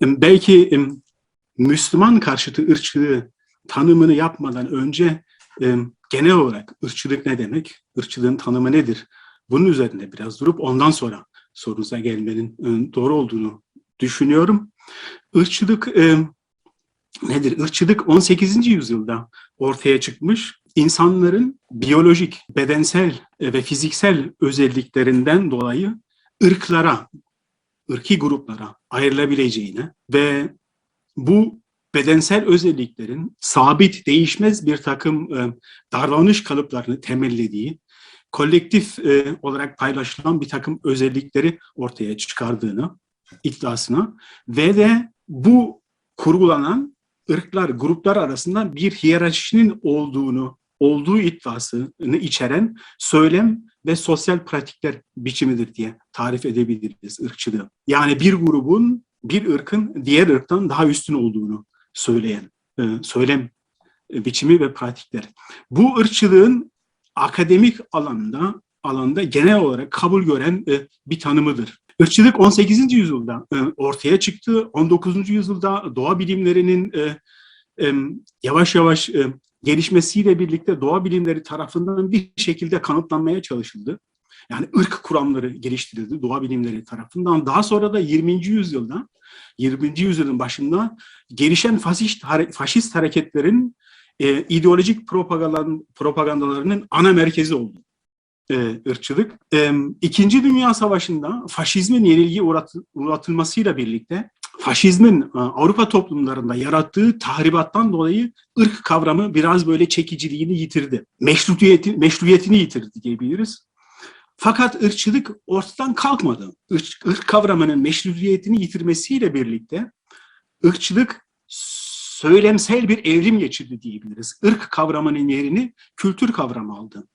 belki Müslüman karşıtı ırkçılığı tanımını yapmadan önce genel olarak ırkçılık ne demek, ırkçılığın tanımı nedir? Bunun üzerinde biraz durup ondan sonra sorunuza gelmenin doğru olduğunu düşünüyorum. Irkçılık nedir? Irkçılık 18. yüzyılda ortaya çıkmış. İnsanların biyolojik, bedensel ve fiziksel özelliklerinden dolayı ırklara, ırki gruplara ayrılabileceğine ve bu bedensel özelliklerin sabit, değişmez bir takım davranış kalıplarını temellediği, kolektif olarak paylaşılan bir takım özellikleri ortaya çıkardığını iddiasına ve de bu kurgulanan ırklar, gruplar arasında bir hiyerarşinin olduğunu, olduğu iddiasını içeren söylem ve sosyal pratikler biçimidir diye tarif edebiliriz ırkçılığı. Yani bir grubun, bir ırkın diğer ırktan daha üstün olduğunu söyleyen söylem biçimi ve pratikler. Bu ırkçılığın akademik alanda alanda genel olarak kabul gören bir tanımıdır. Irkçılık 18. yüzyılda ortaya çıktı. 19. yüzyılda doğa bilimlerinin yavaş yavaş gelişmesiyle birlikte doğa bilimleri tarafından bir şekilde kanıtlanmaya çalışıldı. Yani ırk kuramları geliştirildi doğa bilimleri tarafından. Daha sonra da 20. yüzyılda, 20. yüzyılın başında gelişen faşist, faşist hareketlerin e, ideolojik propagandalarının ana merkezi oldu e, ırkçılık. E, İkinci Dünya Savaşı'nda faşizmin yenilgi uğrat, uğratılmasıyla birlikte faşizmin e, Avrupa toplumlarında yarattığı tahribattan dolayı ırk kavramı biraz böyle çekiciliğini yitirdi. Meşruiyeti, meşruiyetini yitirdi diyebiliriz. Fakat ırkçılık ortadan kalkmadı. Irk, ırk kavramının meşruiyetini yitirmesiyle birlikte ırkçılık söylemsel bir evrim geçirdi diyebiliriz. Irk kavramının yerini kültür kavramı aldı.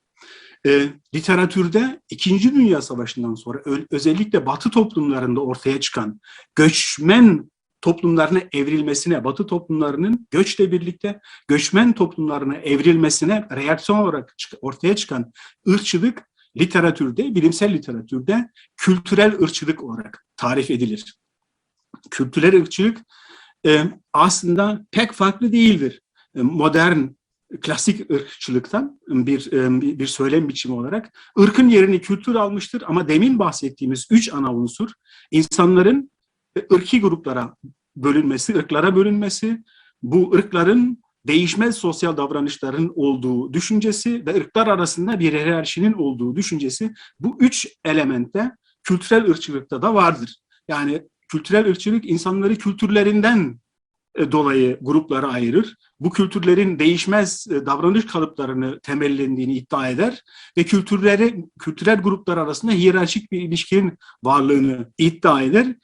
E, literatürde İkinci Dünya Savaşı'ndan sonra özellikle Batı toplumlarında ortaya çıkan göçmen toplumlarına evrilmesine, Batı toplumlarının göçle birlikte göçmen toplumlarına evrilmesine reaksiyon olarak ortaya çıkan ırkçılık literatürde, bilimsel literatürde kültürel ırkçılık olarak tarif edilir. Kültürel ırkçılık e, aslında pek farklı değildir. E, modern klasik ırkçılıktan bir, e, bir söylem biçimi olarak ırkın yerini kültür almıştır ama demin bahsettiğimiz üç ana unsur insanların ırki gruplara bölünmesi, ırklara bölünmesi, bu ırkların değişmez sosyal davranışların olduğu düşüncesi ve ırklar arasında bir hiyerarşinin olduğu düşüncesi bu üç elementte kültürel ırkçılıkta da vardır. Yani kültürel ırkçılık insanları kültürlerinden dolayı gruplara ayırır. Bu kültürlerin değişmez e, davranış kalıplarını temellendiğini iddia eder ve kültürleri kültürel gruplar arasında hiyerarşik bir ilişkinin varlığını iddia eder.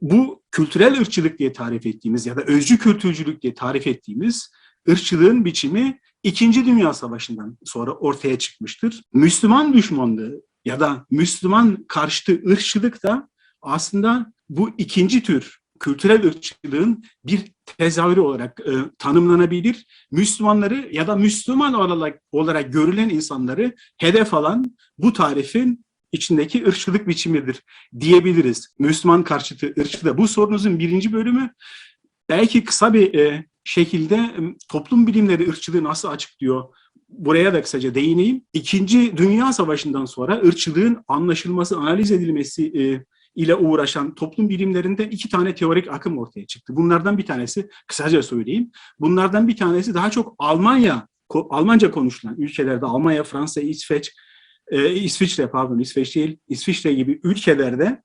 Bu kültürel ırkçılık diye tarif ettiğimiz ya da özcü kültürcülük diye tarif ettiğimiz ırkçılığın biçimi İkinci Dünya Savaşı'ndan sonra ortaya çıkmıştır. Müslüman düşmanlığı ya da Müslüman karşıtı ırkçılık da aslında bu ikinci tür kültürel ırkçılığın bir tezahürü olarak e, tanımlanabilir. Müslümanları ya da Müslüman olarak, olarak görülen insanları hedef alan bu tarifin içindeki ırkçılık biçimidir diyebiliriz. Müslüman karşıtı ırkçılığı. Bu sorunuzun birinci bölümü belki kısa bir e, şekilde e, toplum bilimleri ırkçılığı nasıl açıklıyor buraya da kısaca değineyim. İkinci Dünya Savaşı'ndan sonra ırkçılığın anlaşılması, analiz edilmesi e, ile uğraşan toplum bilimlerinde iki tane teorik akım ortaya çıktı. Bunlardan bir tanesi, kısaca söyleyeyim, bunlardan bir tanesi daha çok Almanya, Almanca konuşulan ülkelerde, Almanya, Fransa, İsveç, e, İsviçre pardon, İsveç değil, İsviçre gibi ülkelerde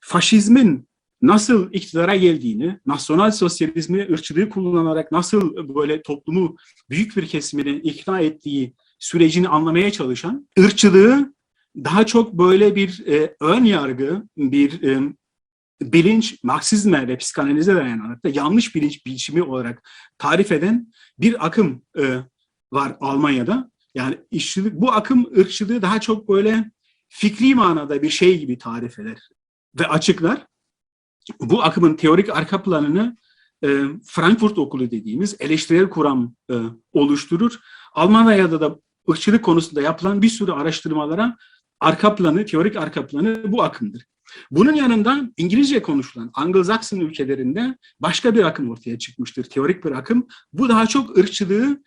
faşizmin nasıl iktidara geldiğini, nasyonal sosyalizmi, ırkçılığı kullanarak nasıl böyle toplumu büyük bir kesimini ikna ettiği sürecini anlamaya çalışan, ırkçılığı daha çok böyle bir e, ön yargı, bir e, bilinç, Marksizme ve psikanalize dayanarak da yanlış bilinç biçimi olarak tarif eden bir akım e, var Almanya'da. Yani işçilik, bu akım ırkçılığı daha çok böyle fikri manada bir şey gibi tarif eder ve açıklar. Bu akımın teorik arka planını e, Frankfurt Okulu dediğimiz eleştirel kuram e, oluşturur. Almanya'da da ırkçılık konusunda yapılan bir sürü araştırmalara arka planı, teorik arka planı bu akımdır. Bunun yanında İngilizce konuşulan Anglo-Saxon ülkelerinde başka bir akım ortaya çıkmıştır, teorik bir akım. Bu daha çok ırkçılığı,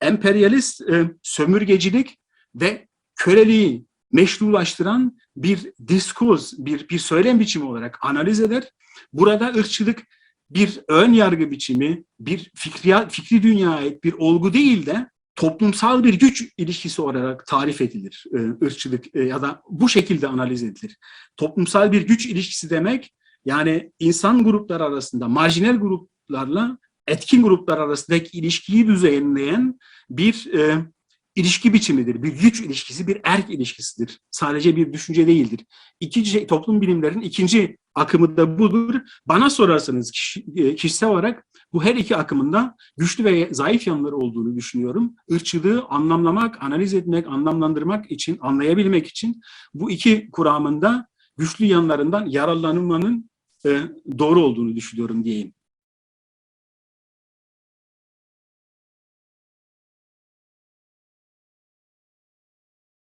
emperyalist e, sömürgecilik ve köleliği meşrulaştıran bir diskurs, bir, bir söylem biçimi olarak analiz eder. Burada ırkçılık bir ön yargı biçimi, bir fikri, fikri dünyaya ait bir olgu değil de toplumsal bir güç ilişkisi olarak tarif edilir e, ırkçılık e, ya da bu şekilde analiz edilir. Toplumsal bir güç ilişkisi demek yani insan grupları arasında marjinal gruplarla etkin gruplar arasındaki ilişkiyi düzenleyen bir e, ilişki biçimidir. Bir güç ilişkisi, bir erk ilişkisidir. Sadece bir düşünce değildir. İkinci şey, toplum bilimlerin ikinci akımı da budur. Bana sorarsanız e, kişisel olarak bu her iki akımında güçlü ve zayıf yanları olduğunu düşünüyorum. Irkçılığı anlamlamak, analiz etmek, anlamlandırmak için, anlayabilmek için bu iki kuramında güçlü yanlarından yararlanmanın e, doğru olduğunu düşünüyorum diyeyim.